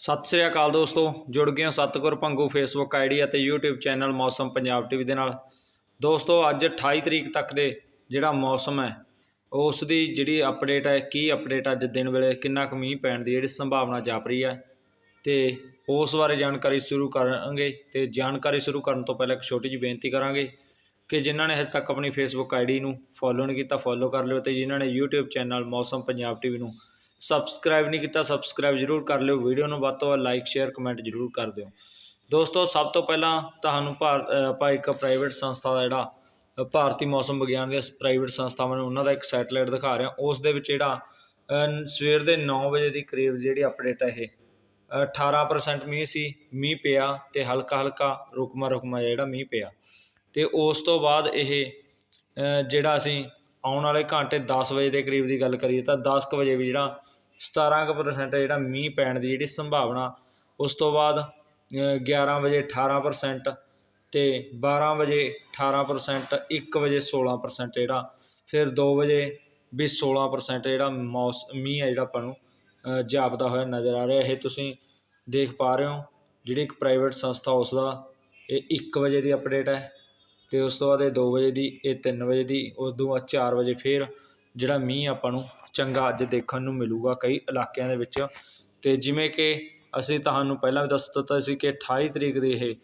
ਸਤਿ ਸ੍ਰੀ ਅਕਾਲ ਦੋਸਤੋ, ਜੁੜ ਗਏ ਹੋ ਸਤਗੁਰ ਪੰਗੂ ਫੇਸਬੁੱਕ ਆਈਡੀ ਅਤੇ YouTube channel Mausam Punjab TV ਦੇ ਨਾਲ। ਦੋਸਤੋ, ਅੱਜ 28 ਤਰੀਕ ਤੱਕ ਦੇ ਜਿਹੜਾ ਮੌਸਮ ਹੈ, ਉਸ ਦੀ ਜਿਹੜੀ ਅਪਡੇਟ ਹੈ, ਕੀ ਅਪਡੇਟ ਅੱਜ ਦਿਨ ਵੇਲੇ, ਕਿੰਨਾ ਕੁ ਮੀਂਹ ਪੈਣ ਦੀ ਜਿਹੜੀ ਸੰਭਾਵਨਾ ਜਾਪ ਰਹੀ ਹੈ। ਤੇ ਉਸ ਬਾਰੇ ਜਾਣਕਾਰੀ ਸ਼ੁਰੂ ਕਰਾਂਗੇ ਤੇ ਜਾਣਕਾਰੀ ਸ਼ੁਰੂ ਕਰਨ ਤੋਂ ਪਹਿਲਾਂ ਇੱਕ ਛੋਟੀ ਜਿਹੀ ਬੇਨਤੀ ਕਰਾਂਗੇ ਕਿ ਜਿਨ੍ਹਾਂ ਨੇ ਹਜੇ ਤੱਕ ਆਪਣੀ ਫੇਸਬੁੱਕ ਆਈਡੀ ਨੂੰ ਫੋਲੋ ਨਹੀਂ ਕੀਤਾ ਫੋਲੋ ਕਰ ਲਿਓ ਤੇ ਜਿਨ੍ਹਾਂ ਨੇ YouTube ਚੈਨਲ ਮੌਸਮ ਪੰਜਾਬ ਟੀਵੀ ਨੂੰ ਸਬਸਕ੍ਰਾਈਬ ਨਹੀਂ ਕੀਤਾ ਸਬਸਕ੍ਰਾਈਬ ਜ਼ਰੂਰ ਕਰ ਲਿਓ। ਵੀਡੀਓ ਨੂੰ ਵੱਧ ਤੋਂ ਵੱਧ ਲਾਈਕ ਸ਼ੇਅਰ ਕਮੈਂਟ ਜ਼ਰੂਰ ਕਰ ਦਿਓ। ਦੋਸਤੋ ਸਭ ਤੋਂ ਪਹਿਲਾਂ ਤੁਹਾਨੂੰ ਭਾਰ ਆਪਾਂ ਇੱਕ ਪ੍ਰਾਈਵੇਟ ਸੰਸਥਾ ਦਾ ਜਿਹੜਾ ਭਾਰਤੀ ਮੌਸਮ ਵਿਗਿਆਨ ਦੀਆਂ ਪ੍ਰਾਈਵੇਟ ਸੰਸਥਾਵਾਂ ਨੇ ਉਹਨਾਂ ਦਾ ਇੱਕ ਸੈਟੇਲਾਈਟ ਦਿਖਾ ਰਿਹਾ। ਉਸ ਦੇ ਵਿੱਚ ਜਿਹੜਾ ਸਵੇਰ ਦੇ 9 ਵਜੇ ਦੀ ਕਰੀਬ ਜਿਹੜੀ ਅਪਡੇਟ ਹੈ ਇਹ ਅ, 18% ਮੀਂਹ ਸੀ ਮੀਂਹ ਪਿਆ ਤੇ ਹਲਕਾ ਹਲਕਾ ਰੁਕਮਾ ਰੁਕਮਾ ਜਿਹੜਾ ਮੀਂਹ ਪਿਆ। ਤੇ ਉਸ ਤੋਂ ਬਾਅਦ ਇਹ ਜਿਹੜਾ ਅਸੀਂ ਆਉਣ ਵਾਲੇ ਘੰਟੇ 10 ਵਜੇ ਦੇ ਕਰੀਬ ਦੀ ਗੱਲ ਕਰੀਏ ਤਾਂ 10 ਕੁ ਵਜੇ ਵੀ ਜਿਹੜਾ 17% ਜਿਹੜਾ ਮੀਂਹ ਪੈਣ ਦੀ ਜਿਹੜੀ ਸੰਭਾਵਨਾ ਉਸ ਤੋਂ ਬਾਅਦ ਅ, 11 ਵਜੇ 18% ਤੇ 12 ਵਜੇ 18% 1 ਵਜੇ 16% ਜਿਹੜਾ ਫਿਰ 2 ਵਜੇ ਵੀ 16% ਜਿਹੜਾ ਮੌਸ ਮੀਂਹ ਹੈ ਜਿਹੜਾ ਆਪਾਂ ਨੂੰ ਜਾਪਦਾ ਹੋਇਆ ਨਜ਼ਰ ਆ ਰਿਹਾ। ਇਹ ਤੁਸੀਂ ਦੇਖ ਪਾ ਰਹੇ ਹੋ ਜਿਹੜੀ ਇੱਕ ਪ੍ਰਾਈਵੇਟ ਸੰਸਥਾ ਉਸ ਦਾ ਇਹ 1 ਵਜੇ ਦੀ ਅਪਡੇਟ ਹੈ ਤੇ ਉਸ ਤੋਂ ਬਾਅਦ ਇਹ 2 ਵਜੇ ਦੀ ਇਹ 3 ਵਜੇ ਦੀ ਉਸ ਤੋਂ ਬਾਅਦ 4 ਵਜੇ ਫਿਰ ਜਿਹੜਾ ਮੀਂਹ ਆਪਾਂ ਨੂੰ ਚੰਗਾ ਅੱਜ ਦੇਖਣ ਨੂੰ ਮਿਲੂਗਾ ਕਈ ਇਲਾਕਿਆਂ ਦੇ ਵਿੱਚ। ਅਤੇ ਜਿਵੇਂ ਕਿ ਅਸੀਂ ਤੁਹਾਨੂੰ ਪਹਿਲਾਂ ਵੀ ਦੱਸ ਦਿੱਤਾ ਸੀ ਕਿ 28 ਤਰੀਕ ਦੀ ਇਹ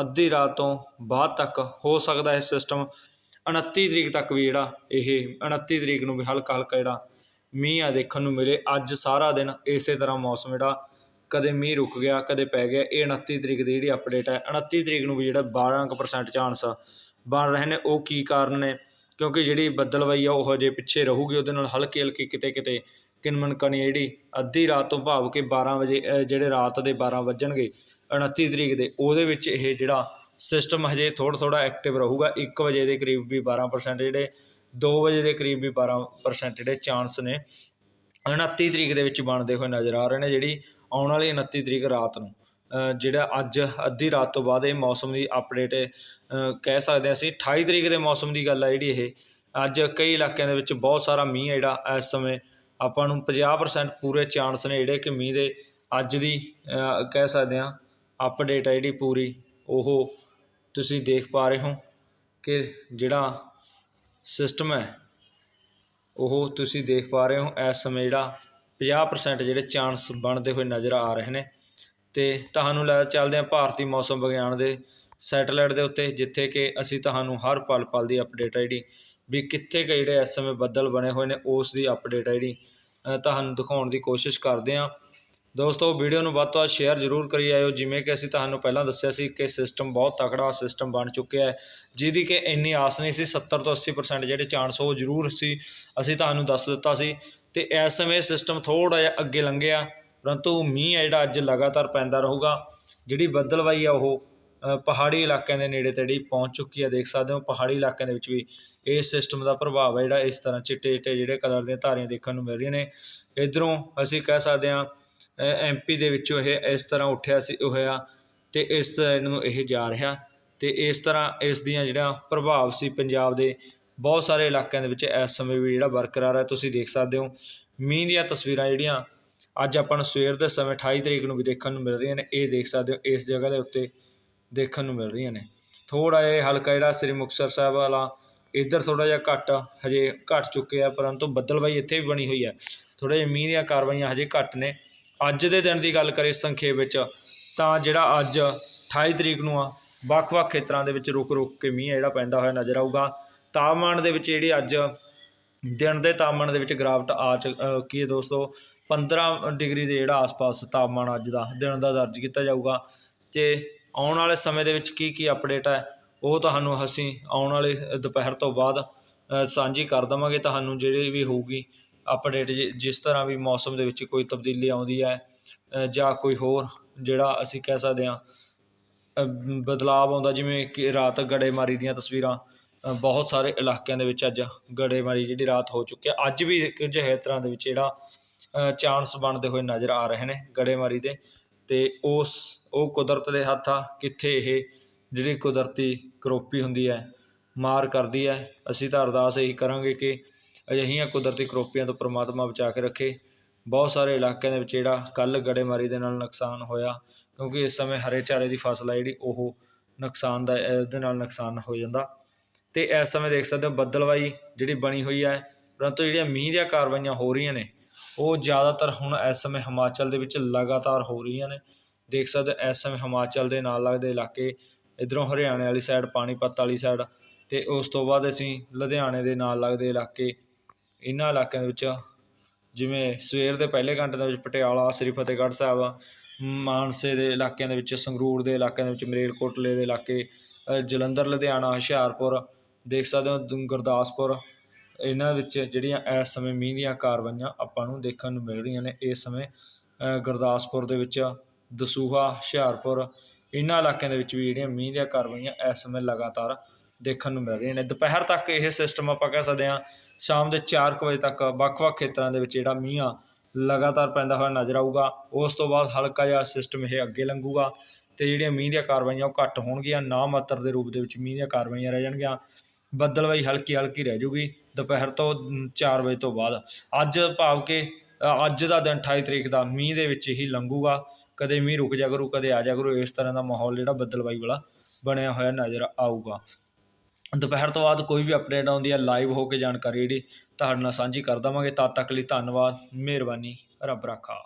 ਅੱਧੀ ਰਾਤ ਤੋਂ ਬਾਅਦ ਤੱਕ ਹੋ ਸਕਦਾ ਇਹ ਸਿਸਟਮ 29 ਤਰੀਕ ਤੱਕ ਵੀ ਜਿਹੜਾ ਇਹ 29 ਤਰੀਕ ਨੂੰ ਵੀ ਹਲਕਾ ਹਲਕਾ ਜਿਹੜਾ ਮੀਂਹ ਆ ਦੇਖਣ ਨੂੰ ਮਿਲੇ। ਅੱਜ ਸਾਰਾ ਦਿਨ ਇਸੇ ਤਰ੍ਹਾਂ ਮੌਸਮ ਜਿਹੜਾ ਕਦੇ ਮੀਂਹ ਰੁਕ ਗਿਆ, ਕਦੇ ਪੈ ਗਿਆ। ਇਹ 29 ਤਰੀਕ ਦੀ ਜਿਹੜੀ ਅਪਡੇਟ ਹੈ 29 ਤਰੀਕ ਨੂੰ ਵੀ ਜਿਹੜਾ 12% ਚਾਂਸ ਬਣ ਰਹੇ ਨੇ। ਉਹ ਕੀ ਕਾਰਨ ਨੇ? ਕਿਉਂਕਿ ਜਿਹੜੀ ਬੱਦਲਵਾਈ ਆ ਉਹ ਹਜੇ ਪਿੱਛੇ ਰਹੂਗੀ, ਉਹਦੇ ਨਾਲ ਹਲਕੀ ਹਲਕੀ ਕਿਤੇ ਕਿਤੇ ਕਿਨਮਨ ਕਣੀ ਜਿਹੜੀ ਅੱਧੀ ਰਾਤ ਤੋਂ ਭਾਵ ਕਿ 12 ਵਜੇ ਜਿਹੜੇ ਰਾਤ ਦੇ 12 ਵੱਜਣਗੇ 29 ਤਰੀਕ ਦੇ, ਉਹਦੇ ਵਿੱਚ ਇਹ ਜਿਹੜਾ ਸਿਸਟਮ ਹਜੇ ਥੋੜਾ ਥੋੜਾ ਐਕਟਿਵ ਰਹੂਗਾ। 1 ਵਜੇ ਦੇ ਕਰੀਬ ਵੀ 12% ਜਿਹੜੇ 2 ਵਜੇ ਦੇ ਕਰੀਬ ਵੀ 12% ਜਿਹੜੇ ਚਾਂਸ ਨੇ 29 ਤਰੀਕ ਦੇ ਵਿੱਚ ਬਣਦੇ ਹੋਏ ਨਜ਼ਰ ਆ ਰਹੇ ਨੇ, ਜਿਹੜੀ ਆਉਣ ਵਾਲੀ 29 ਤਰੀਕ ਰਾਤ ਨੂੰ। ਜਿਹੜਾ ਅੱਜ ਅੱਧੀ ਰਾਤ ਤੋਂ ਬਾਅਦ ਇਹ ਮੌਸਮ ਦੀ ਅਪਡੇਟ ਕਹਿ ਸਕਦੇ ਹਾਂ ਅਸੀਂ 28 ਤਰੀਕ ਦੇ ਮੌਸਮ ਦੀ ਗੱਲ ਹੈ ਜਿਹੜੀ ਇਹ। ਅੱਜ ਕਈ ਇਲਾਕਿਆਂ ਦੇ ਵਿੱਚ ਬਹੁਤ ਸਾਰਾ ਮੀਂਹ ਹੈ ਜਿਹੜਾ ਇਸ ਸਮੇਂ। ਆਪਾਂ ਨੂੰ 50% ਪੂਰੇ ਚਾਂਸ ਨੇ ਜਿਹੜੇ ਕਿ ਮੀਂਹ ਦੇ ਅੱਜ ਦੀ ਕਹਿ ਸਕਦੇ ਹਾਂ ਅਪਡੇਟ ਹੈ ਜਿਹੜੀ ਪੂਰੀ। ਉਹ ਤੁਸੀਂ ਦੇਖ ਪਾ ਰਹੇ ਹੋ ਕਿ ਜਿਹੜਾ ਸਿਸਟਮ ਹੈ, ਉਹ ਤੁਸੀਂ ਦੇਖ ਪਾ ਰਹੇ ਹੋ ਇਸ ਸਮੇਂ ਜਿਹੜਾ 50% ਜਿਹੜੇ ਚਾਂਸ ਬਣਦੇ ਹੋਏ ਨਜ਼ਰ ਆ ਰਹੇ ਨੇ। ਅਤੇ ਤੁਹਾਨੂੰ ਲੈ ਚੱਲਦੇ ਹਾਂ ਭਾਰਤੀ ਮੌਸਮ ਵਿਗਿਆਨ ਦੇ ਸੈਟੇਲਾਈਟ ਦੇ ਉੱਤੇ, ਜਿੱਥੇ ਕਿ ਅਸੀਂ ਤੁਹਾਨੂੰ ਹਰ ਪਲ ਪਲ ਦੀ ਅਪਡੇਟ ਹੈ ਜਿਹੜੀ, ਵੀ ਕਿੱਥੇ ਕੁ ਜਿਹੜੇ ਇਸ ਸਮੇਂ ਬੱਦਲ ਬਣੇ ਹੋਏ ਨੇ, ਉਸ ਦੀ ਅਪਡੇਟ ਹੈ ਜਿਹੜੀ ਤੁਹਾਨੂੰ ਦਿਖਾਉਣ ਦੀ ਕੋਸ਼ਿਸ਼ ਕਰਦੇ ਹਾਂ। ਦੋਸਤੋ ਵੀਡੀਓ ਨੂੰ ਵੱਧ ਤੋਂ ਵੱਧ ਸ਼ੇਅਰ ਜ਼ਰੂਰ ਕਰੀ ਆਇਓ, ਜਿਵੇਂ ਕਿ ਅਸੀਂ ਤੁਹਾਨੂੰ ਪਹਿਲਾਂ ਦੱਸਿਆ ਸੀ ਕਿ ਸਿਸਟਮ ਬਹੁਤ ਤਕੜਾ ਸਿਸਟਮ ਬਣ ਚੁੱਕਿਆ ਹੈ, ਜਿਹਦੀ ਕਿ ਇੰਨੀ ਆਸ ਨਹੀਂ ਸੀ 70 ਤੋਂ 80% ਜਿਹੜੇ ਚਾਂਸ ਉਹ ਜ਼ਰੂਰ ਸੀ, ਅਸੀਂ ਤੁਹਾਨੂੰ ਦੱਸ ਦਿੱਤਾ ਸੀ। ਤੇ ਇਸ ਸਮੇਂ ਸਿਸਟਮ ਥੋੜਾ ਜਿਹਾ ਅੱਗੇ ਲੰਘਿਆ। ਪਰੰਤੂ ਮੀਂਹ ਹੈ ਜਿਹੜਾ ਅੱਜ ਲਗਾਤਾਰ ਪੈਂਦਾ ਰਹੂਗਾ, ਜਿਹੜੀ ਬੱਦਲਵਾਈ ਆ ਉਹ ਪਹਾੜੀ ਇਲਾਕਿਆਂ ਦੇ ਨੇੜੇ ਤੇੜੇ ਪਹੁੰਚ ਚੁੱਕੀ ਹੈ ਦੇਖ ਸਕਦੇ ਹੋ ਪਹਾੜੀ ਇਲਾਕਿਆਂ ਦੇ ਵਿੱਚ ਵੀ ਇਸ ਸਿਸਟਮ ਦਾ ਪ੍ਰਭਾਵ ਹੈ ਜਿਹੜਾ ਇਸ ਤਰ੍ਹਾਂ ਚਿੱਟੇ ਚਿੱਟੇ ਜਿਹੜੇ ਕਲਰ ਦੀਆਂ ਧਾਰੀਆਂ ਦੇਖਣ ਨੂੰ ਮਿਲ ਰਹੀਆਂ ਨੇ। ਇਧਰੋਂ ਅਸੀਂ ਕਹਿ ਸਕਦੇ ਹਾਂ ਐਮਪੀ ਦੇ ਵਿੱਚੋਂ ਇਹ ਇਸ ਤਰ੍ਹਾਂ ਉੱਠਿਆ ਸੀ, ਹੋਇਆ ਤੇ ਇਸ ਸਾਈਡ ਨੂੰ ਇਹ ਜਾ ਰਿਹਾ ਤੇ ਇਸ ਤਰ੍ਹਾਂ ਇਸ ਦੀਆਂ ਜਿਹੜਾ ਪ੍ਰਭਾਵ ਸੀ ਪੰਜਾਬ ਦੇ ਬਹੁਤ ਸਾਰੇ ਇਲਾਕਿਆਂ ਦੇ ਵਿੱਚ ਇਸ ਸਮੇਂ ਵੀ ਜਿਹੜਾ ਬਰਕਰਾਰ ਹੈ ਤੁਸੀਂ ਦੇਖ ਸਕਦੇ ਹੋ ਮੀਂਹ ਦੀਆਂ ਤਸਵੀਰਾਂ ਜਿਹੜੀਆਂ ਅੱਜ ਆਪਾਂ ਨੂੰ ਸਵੇਰ ਦੇ ਸਮੇਂ 28 ਤਰੀਕ ਨੂੰ ਵੀ ਦੇਖਣ ਨੂੰ ਮਿਲ ਰਹੀਆਂ ਨੇ, ਇਹ ਦੇਖ ਸਕਦੇ ਹੋ, ਇਸ ਜਗ੍ਹਾ ਦੇ ਉੱਤੇ ਦੇਖਣ ਨੂੰ ਮਿਲ ਰਹੀਆਂ ਨੇ। ਥੋੜਾ ਜਿਹਾ ਹਲਕਾ ਜਿਹੜਾ ਸ੍ਰੀ ਮੁਕਤਸਰ ਸਾਹਿਬ ਵਾਲਾ, ਇੱਧਰ ਥੋੜਾ ਜਿਹਾ ਘੱਟ ਹਜੇ ਘਟ ਚੁੱਕੇ ਆ, ਪਰੰਤੂ ਬੱਦਲਬਾਈ ਇੱਥੇ ਵੀ ਬਣੀ ਹੋਈ ਹੈ ਥੋੜੇ ਜਿਹੇ ਮੀਂਹ ਦੀਆਂ ਕਾਰਵਾਈਆਂ ਹਜੇ ਘੱਟ ਨੇ। ਅੱਜ ਦੇ ਦਿਨ ਦੀ ਗੱਲ ਕਰੀਏ ਸੰਖੇਪ ਵਿੱਚ, ਤਾਂ ਜਿਹੜਾ ਅੱਜ 28 ਤਰੀਕ ਨੂੰ ਆ, ਵੱਖ-ਵੱਖ ਖੇਤਰਾਂ ਦੇ ਵਿੱਚ ਰੁਕ-ਰੁਕ ਕੇ ਮੀਂਹ ਜਿਹੜਾ ਪੈਂਦਾ ਹੋਇਆ ਨਜ਼ਰ ਆਊਗਾ। ਤਾਪਮਾਨ ਦੇ ਵਿੱਚ ਜਿਹੜੀ ਅੱਜ ਦਿਨ ਦੇ ਤਾਪਮਾਨ ਦੇ ਵਿੱਚ ਗਿਰਾਵਟ ਆ ਚੁੱਕੀ ਹੈ ਦੋਸਤੋ 15 ਡਿਗਰੀ ਦੇ ਜਿਹੜਾ ਆਸ-ਪਾਸ ਤਾਪਮਾਨ ਅੱਜ ਦਾ ਦਿਨ ਦਾ ਦਰਜ ਕੀਤਾ ਜਾਊਗਾ। ਤੇ ਆਉਣ ਵਾਲੇ ਸਮੇਂ ਦੇ ਵਿੱਚ ਕੀ ਕੀ ਅਪਡੇਟ ਹੈ ਉਹ ਤੁਹਾਨੂੰ ਅਸੀਂ ਆਉਣ ਵਾਲੇ ਦੁਪਹਿਰ ਤੋਂ ਬਾਅਦ ਸਾਂਝੀ ਕਰ ਦਵਾਂਗੇ। ਤੁਹਾਨੂੰ ਜਿਹੜੀ ਵੀ ਹੋਊਗੀ ਅਪਡੇਟ ਜਿਸ ਤਰ੍ਹਾਂ ਵੀ ਮੌਸਮ ਦੇ ਵਿੱਚ ਕੋਈ ਤਬਦੀਲੀ ਆਉਂਦੀ ਹੈ ਜਾਂ ਕੋਈ ਹੋਰ ਜਿਹੜਾ ਅਸੀਂ ਕਹਿ ਸਕਦੇ ਹਾਂ ਅ, ਬਦਲਾਅ ਆਉਂਦਾ ਜਿਵੇਂ ਕਿ ਰਾਤ ਗੜੇਮਾਰੀ ਦੀਆਂ ਤਸਵੀਰਾਂ ਬਹੁਤ ਸਾਰੇ ਇਲਾਕਿਆਂ ਦੇ ਵਿੱਚ ਅੱਜ ਗੜੇਮਾਰੀ ਜਿਹੜੀ ਰਾਤ ਹੋ ਚੁੱਕੀ ਹੈ। ਅੱਜ ਵੀ ਕੁਝ ਹੈ ਤਰ੍ਹਾਂ ਦੇ ਵਿੱਚ ਜਿਹੜਾ ਚਾਂਸ ਬਣਦੇ ਹੋਏ ਨਜ਼ਰ ਆ ਰਹੇ ਨੇ ਗੜੇਮਾਰੀ ਦੇ ਤੇ ਉਸ, ਉਹ ਕੁਦਰਤ ਦੇ ਹੱਥ ਆ, ਕਿੱਥੇ ਇਹ ਜਿਹੜੀ ਕੁਦਰਤੀ ਕਰੋਪੀ ਹੁੰਦੀ ਹੈ, ਮਾਰ ਕਰਦੀ ਹੈ। ਅਸੀਂ ਤਾਂ ਅਰਦਾਸ ਇਹੀ ਕਰਾਂਗੇ ਕਿ ਅਜਿਹੀਆਂ ਕੁਦਰਤੀ ਕਰੋਪੀਆਂ ਤੋਂ ਪ੍ਰਮਾਤਮਾ ਬਚਾ ਕੇ ਰੱਖੇ। ਬਹੁਤ ਸਾਰੇ ਇਲਾਕਿਆਂ ਦੇ ਵਿੱਚ ਜਿਹੜਾ ਕੱਲ ਗੜੇਮਾਰੀ ਦੇ ਨਾਲ ਨੁਕਸਾਨ ਹੋਇਆ, ਕਿਉਂਕਿ ਇਸ ਸਮੇਂ ਹਰੇ ਚਾਰੇ ਦੀ ਫਸਲ ਹੈ ਜਿਹੜੀ, ਉਹ ਨੁਕਸਾਨ ਦਾ, ਇਹਦੇ ਨਾਲ ਨੁਕਸਾਨ ਹੋ ਜਾਂਦਾ। ਅਤੇ ਇਸ ਸਮੇਂ ਦੇਖ ਸਕਦੇ ਹੋ ਬੱਦਲਵਾਈ ਜਿਹੜੀ ਬਣੀ ਹੋਈ ਹੈ, ਪਰੰਤੂ ਜਿਹੜੀਆਂ ਮੀਂਹ ਦੀਆਂ ਕਾਰਵਾਈਆਂ ਹੋ ਰਹੀਆਂ ਨੇ, ਉਹ ਜ਼ਿਆਦਾਤਰ ਹੁਣ ਇਸ ਸਮੇਂ ਹਿਮਾਚਲ ਦੇ ਵਿੱਚ ਲਗਾਤਾਰ ਹੋ ਰਹੀਆਂ ਨੇ। ਦੇਖ ਸਕਦੇ ਹੋ ਇਸ ਸਮੇਂ ਹਿਮਾਚਲ ਦੇ ਨਾਲ ਲੱਗਦੇ ਇਲਾਕੇ, ਇਧਰੋਂ ਹਰਿਆਣੇ ਵਾਲੀ ਸਾਈਡ ਪਾਣੀਪਤ ਵਾਲੀ ਸਾਈਡ ਅਤੇ ਉਸ ਤੋਂ ਬਾਅਦ ਅਸੀਂ ਲੁਧਿਆਣੇ ਦੇ ਨਾਲ ਲੱਗਦੇ ਇਲਾਕੇ ਇਹਨਾਂ ਇਲਾਕਿਆਂ ਦੇ ਵਿੱਚ, ਜਿਵੇਂ ਸਵੇਰ ਦੇ ਪਹਿਲੇ ਘੰਟੇ ਦੇ ਵਿੱਚ ਪਟਿਆਲਾ, ਸ੍ਰੀ ਫਤਿਹਗੜ੍ਹ ਸਾਹਿਬ, ਮਾਨਸੇ ਦੇ ਇਲਾਕਿਆਂ ਦੇ ਵਿੱਚ, ਸੰਗਰੂਰ ਦੇ ਇਲਾਕਿਆਂ ਦੇ ਵਿੱਚ, ਮਰੇਲਕੋਟਲੇ ਦੇ ਇਲਾਕੇ ਜਲੰਧਰ, ਲੁਧਿਆਣਾ, ਹੁਸ਼ਿਆਰਪੁਰ ਦੇਖ ਸਕਦੇ ਹੋ ਦ- ਗੁਰਦਾਸਪੁਰ, ਇਹਨਾਂ ਵਿੱਚ ਜਿਹੜੀਆਂ ਇਸ ਸਮੇਂ ਮੀਂਹ ਦੀਆਂ ਕਾਰਵਾਈਆਂ ਆਪਾਂ ਨੂੰ ਦੇਖਣ ਨੂੰ ਮਿਲ ਰਹੀਆਂ ਨੇ। ਇਸ ਸਮੇਂ ਗੁਰਦਾਸਪੁਰ ਦੇ ਵਿੱਚ ਦਸੂਹਾ, ਹੁਸ਼ਿਆਰਪੁਰ, ਇਹਨਾਂ ਇਲਾਕਿਆਂ ਦੇ ਵਿੱਚ ਵੀ ਜਿਹੜੀਆਂ ਮੀਂਹ ਦੀਆਂ ਕਾਰਵਾਈਆਂ ਇਸ ਸਮੇਂ ਲਗਾਤਾਰ ਦੇਖਣ ਨੂੰ ਮਿਲ ਰਹੀਆਂ ਨੇ। ਦੁਪਹਿਰ ਤੱਕ ਇਹ ਸਿਸਟਮ ਆਪਾਂ ਕਹਿ ਸਕਦੇ ਹਾਂ, ਸ਼ਾਮ ਦੇ 4 ਵਜੇ ਤੱਕ ਵੱਖ-ਵੱਖ ਖੇਤਰਾਂ ਦੇ ਵਿੱਚ ਜਿਹੜਾ ਮੀਂਹ ਆ, ਲਗਾਤਾਰ ਪੈਂਦਾ ਹੋਇਆ ਨਜ਼ਰ ਆਊਗਾ। ਉਸ ਤੋਂ ਬਾਅਦ ਹਲਕਾ ਜਿਹਾ ਸਿਸਟਮ ਇਹ ਅੱਗੇ ਲੰਘੂਗਾ ਤੇ ਜਿਹੜੀਆਂ ਮੀਂਹ ਦੀਆਂ ਕਾਰਵਾਈਆਂ ਉਹ ਘੱਟ ਹੋਣਗੀਆਂ, ਨਾ ਮਾਤਰ ਦੇ ਰੂਪ ਦੇ ਵਿੱਚ ਮੀਂਹ ਦੀਆਂ ਕਾਰਵਾਈਆਂ ਰਹਿ ਜਾਣਗੀਆਂ। ਬੱਦਲਵਾਈ ਹਲਕੀ ਹਲਕੀ ਰਹਿ ਜੂਗੀ, ਦੁਪਹਿਰ ਤੋਂ 4 ਵਜੇ ਤੋਂ ਬਾਅਦ। ਅੱਜ ਭਾਵ ਕਿ ਅੱਜ ਦਾ ਦਿਨ 28 ਤਰੀਕ ਦਾ, ਮੀਂਹ ਦੇ ਵਿੱਚ ਹੀ ਲੰਘੂਗਾ। ਕਦੇ ਮੀਂਹ ਰੁਕ ਜਾ ਕਰੂ, ਕਦੇ ਆ ਜਾ ਕਰੂ, ਇਸ ਤਰ੍ਹਾਂ ਦਾ ਮਾਹੌਲ ਜਿਹੜਾ ਬੱਦਲਵਾਈ ਵਾਲਾ ਬਣਿਆ ਹੋਇਆ ਨਜ਼ਰ ਆਊਗਾ। ਦੁਪਹਿਰ ਤੋਂ ਬਾਅਦ ਕੋਈ ਵੀ ਅਪਡੇਟ ਆਉਂਦੀ ਹੈ ਲਾਈਵ ਹੋ ਕੇ ਜਾਣਕਾਰੀ ਜਿਹੜੀ, ਤੁਹਾਡੇ ਨਾਲ ਸਾਂਝੀ ਕਰ ਦੇਵਾਂਗੇ। ਤਦ ਤੱਕ ਲਈ ਧੰਨਵਾਦ, ਮਿਹਰਬਾਨੀ, ਰੱਬ ਰਾਖਾ।